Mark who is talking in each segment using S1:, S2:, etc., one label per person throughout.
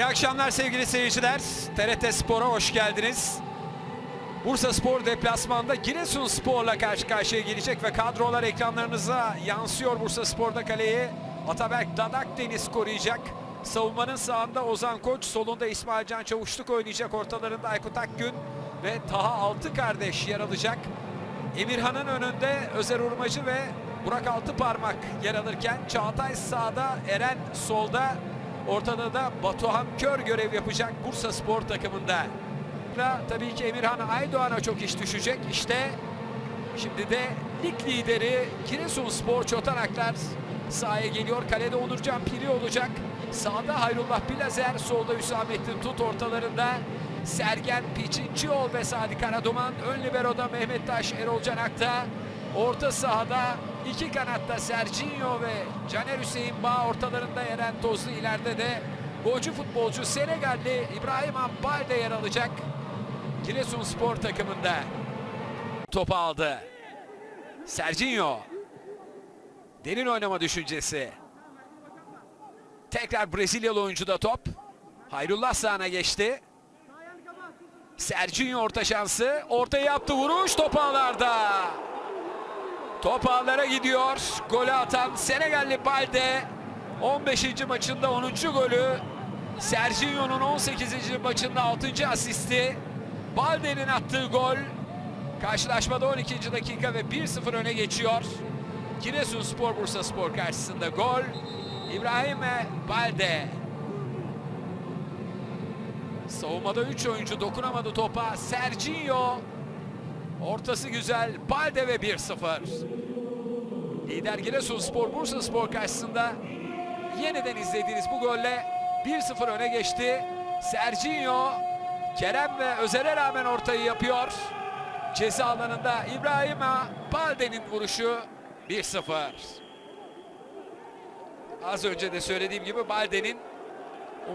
S1: İyi akşamlar sevgili seyirciler. TRT Spor'a hoş geldiniz. Bursa Spor deplasmanda Giresun Spor'la karşı karşıya gelecek ve kadrolar ekranlarınıza yansıyor. Bursa Spor'da kaleyi Ataberk Dadak Deniz koruyacak. Savunmanın sağında Ozan Koç, solunda İsmail Can Çavuşluk oynayacak. Ortalarında Aykut Akgün ve Taha Altı kardeş yer alacak. Emirhan'ın önünde Özer Urmacı ve Burak Altıparmak yer alırken Çağatay sağda, Eren solda, ortada da Batuhan Kör görev yapacak Bursa Spor takımında. Da Tabii ki Emirhan Aydoğan'a çok iş düşecek. İşte şimdi de lig lideri Giresunspor Çotanaklar sahaya geliyor. Kalede Onurcan Piri olacak. Sağda Hayrullah Bilazer, solda Hüsamettin Tut ortalarında. Sergen Piçincioğlu ve Sadi Karaduman. Ön liberoda Mehmet Taş, Erol Can Akta. Orta sahada iki kanatta Serginho ve Caner Hüseyin Bağ ortalarında Eren Tozlu ileride de golcü futbolcu Senegalli İbrahim Abbal de yer alacak. Giresunspor takımında. Topu aldı. Serginho. Derin oynama düşüncesi. Tekrar Brezilyalı oyuncuda top. Hayrullah sahana geçti. Serginho orta şansı. Ortaya yaptı vuruş. Top ağlarda. Top ağlara gidiyor. Golü atan Senegalli Balde. 15. maçında 10. golü. Serginho'nun 18. maçında 6. asisti. Balde'nin attığı gol. Karşılaşmada 12. dakika ve 1-0 öne geçiyor. Giresunspor Bursa Spor karşısında gol. İbrahim'e Balde. Savunmada 3 oyuncu dokunamadı topa. Serginho. Ortası güzel. Balde ve 1-0. Lider Giresunspor Bursa Spor karşısında yeniden izlediğiniz bu golle 1-0 öne geçti. Serginho Kerem ve Özer'e rağmen ortayı yapıyor. Ceza alanında İbrahim'a Balde'nin vuruşu 1-0. Az önce de söylediğim gibi Balde'nin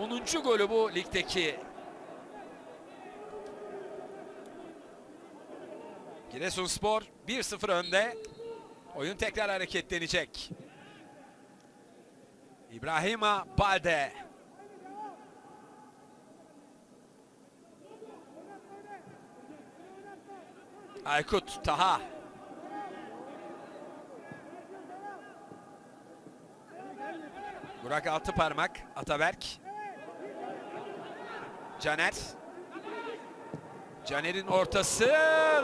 S1: 10. golü bu ligdeki. Giresunspor 1-0 önde. Oyun tekrar hareketlenecek. İbrahim'a Balde. Aykut Taha. Burak Altıparmak, Ataberk. Caner. Caner'in ortası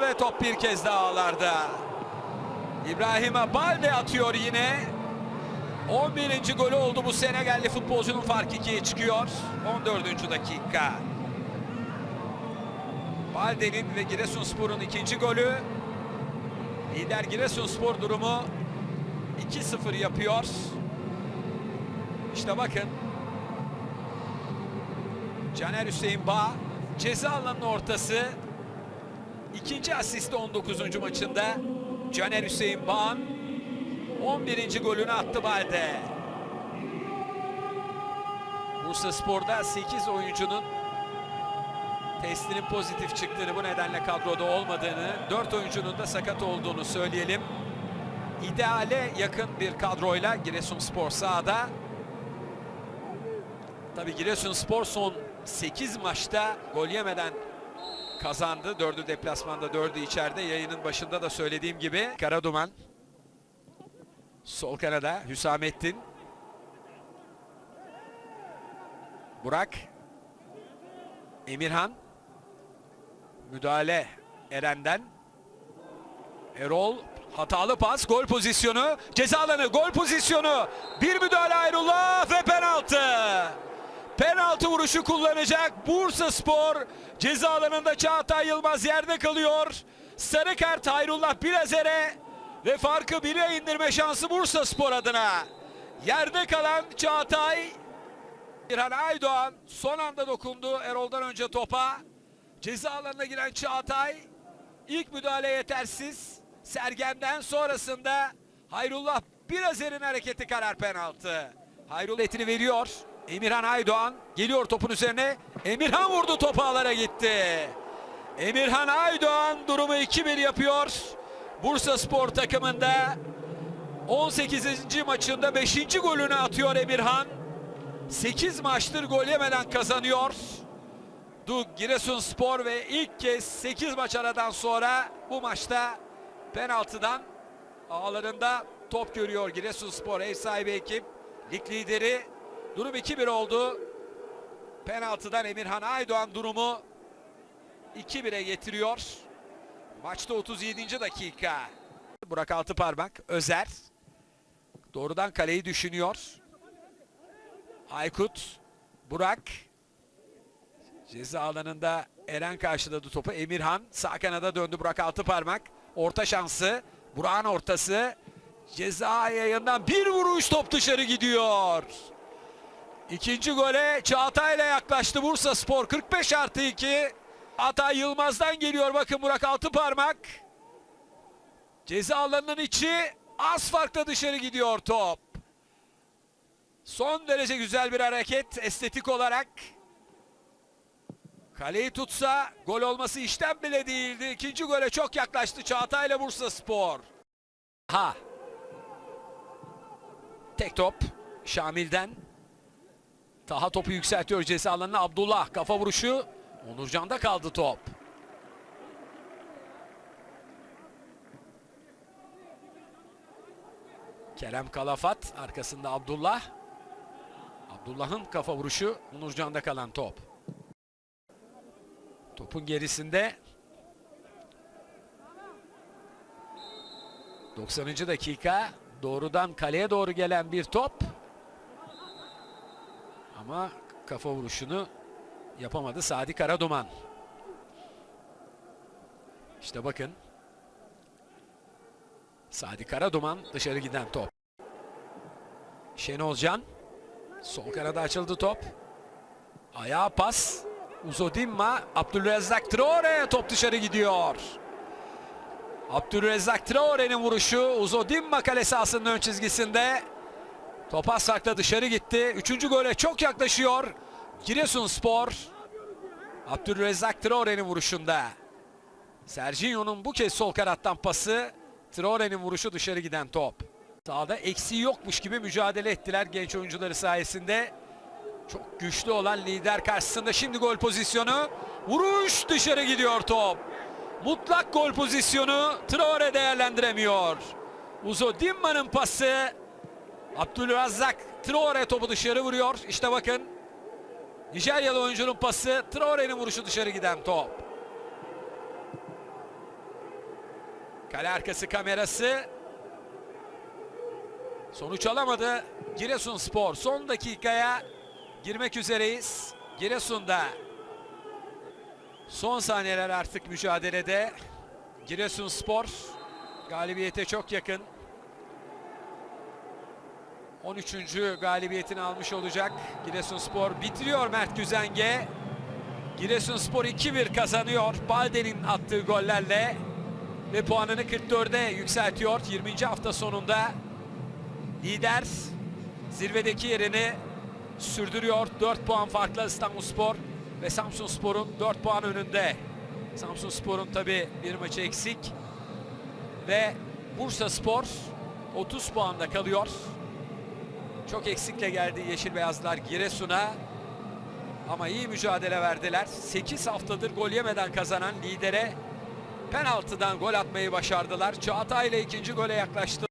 S1: ve top bir kez daha ağlarda. İbrahim'e Balde atıyor yine. 11. golü oldu bu Senegalli futbolcunun fark 2'ye çıkıyor. 14. dakika. Balde'nin ve Giresunspor'un ikinci golü. Lider Giresunspor durumu 2-0 yapıyor. İşte bakın. Caner Hüseyin Bağ ceza alanının ortası. İkinci asisti 19. maçında. Caner Hüseyin Bağ'ın 11. golünü attı Balde. Bursa Spor'da 8 oyuncunun testinin pozitif çıktığını bu nedenle kadroda olmadığını, 4 oyuncunun da sakat olduğunu söyleyelim. İdeale yakın bir kadroyla Giresunspor sahada. Tabii Giresunspor son 8 maçta gol yemeden kazandı. 4'ü deplasmanda, 4'ü içeride. Yayının başında da söylediğim gibi Karaduman. Sol kanada Hüsamettin. Burak. Emirhan. Müdahale Eren'den. Erol hatalı pas, gol pozisyonu, ceza alanı, gol pozisyonu. Bir müdahale Ayrullah ve penaltı. Penaltı vuruşu kullanacak Bursa Spor. Ceza alanında Çağatay Yılmaz yerde kalıyor. Sarı kart Hayrullah Bilezer'e ve farkı 1'e indirme şansı Bursa Spor adına. Yerde kalan Çağatay İrhan Aydoğan son anda dokundu Erol'dan önce topa. Ceza alanına giren Çağatay ilk müdahale yetersiz. Sergen'den sonrasında Hayrullah Bilezer'in hareketi karar penaltı. Hayrullah etini veriyor. Emirhan Aydoğan geliyor topun üzerine. Emirhan vurdu topu ağlara gitti. Emirhan Aydoğan durumu 2-1 yapıyor. Bursa Spor takımında 18. maçında 5. golünü atıyor Emirhan. 8 maçtır gol yemeden kazanıyor. Du Giresunspor ve ilk kez 8 maç aradan sonra bu maçta penaltıdan ağlarında top görüyor Giresunspor ev sahibi ekip. Lig lideri durum 2-1 oldu. Penaltıdan Emirhan Aydoğan durumu 2-1'e getiriyor. Maçta 37. dakika. Burak Altıparmak, Özer. Doğrudan kaleyi düşünüyor. Aykut, Burak. Ceza alanında Eren karşıladı topu. Emirhan sağ kanada döndü Burak Altıparmak. Orta şansı. Burak'ın ortası. Ceza yayından bir vuruş top dışarı gidiyor. İkinci gole Çağatay'la yaklaştı Bursa Spor 45 artı 2. Atay Yılmaz'dan geliyor bakın Burak Altıparmak. Ceza alanının içi az farkla dışarı gidiyor top. Son derece güzel bir hareket estetik olarak. Kaleyi tutsa gol olması işten bile değildi. İkinci gole çok yaklaştı Çağatay'la Bursa Spor. Ha. Tek top Şamil'den. Taha topu yükseltiyor ceza alanına Abdullah kafa vuruşu. Onurcan'da kaldı top. Kerem Kalafat arkasında Abdullah. Abdullah'ın kafa vuruşu Onurcan'da kalan top. Topun gerisinde 90. dakika doğrudan kaleye doğru gelen bir top. Ama kafa vuruşunu yapamadı Sadi Karaduman. İşte bakın. Sadi Karaduman dışarı giden top. Şenol Can. Sol kanada açıldı top. Ayağa pas. Uzodimma. Abdülrezzak Traore top dışarı gidiyor. Abdülrezzak Traore'nin vuruşu Uzodimma kale sahasının ön çizgisinde. Top az farkla dışarı gitti. Üçüncü gole çok yaklaşıyor. Giresunspor. Abdülrezzak Traore'nin vuruşunda. Serginho'nun bu kez sol kanattan pası. Traore'nin vuruşu dışarı giden top. Sahada eksiği yokmuş gibi mücadele ettiler genç oyuncuları sayesinde. Çok güçlü olan lider karşısında şimdi gol pozisyonu. Vuruş dışarı gidiyor top. Mutlak gol pozisyonu Traore değerlendiremiyor. Uzo Dimma'nın pası. Abdülrezzak Traore topu dışarı vuruyor. İşte bakın. Nijeryalı oyuncunun pası. Traore'nin vuruşu dışarı giden top. Kale arkası kamerası. Sonuç alamadı. Giresunspor son dakikaya girmek üzereyiz. Giresun'da son saniyeler artık mücadelede. Giresunspor galibiyete çok yakın. 13. galibiyetini almış olacak. Giresunspor bitiriyor Mert Güzenge. Giresunspor 2-1 kazanıyor. Balde'nin attığı gollerle ve puanını 44'e yükseltiyor 20. hafta sonunda. Lider zirvedeki yerini sürdürüyor. 4 puan farklı İstanbulspor ve Samsunspor'un 4 puan önünde. Samsunspor'un tabi bir maçı eksik ve Bursaspor 30 puanda kalıyor. Çok eksikle geldi Yeşil Beyazlar Giresun'a. Ama iyi mücadele verdiler. 8 haftadır gol yemeden kazanan lidere penaltıdan gol atmayı başardılar. Çağatay ile ikinci gole yaklaştı.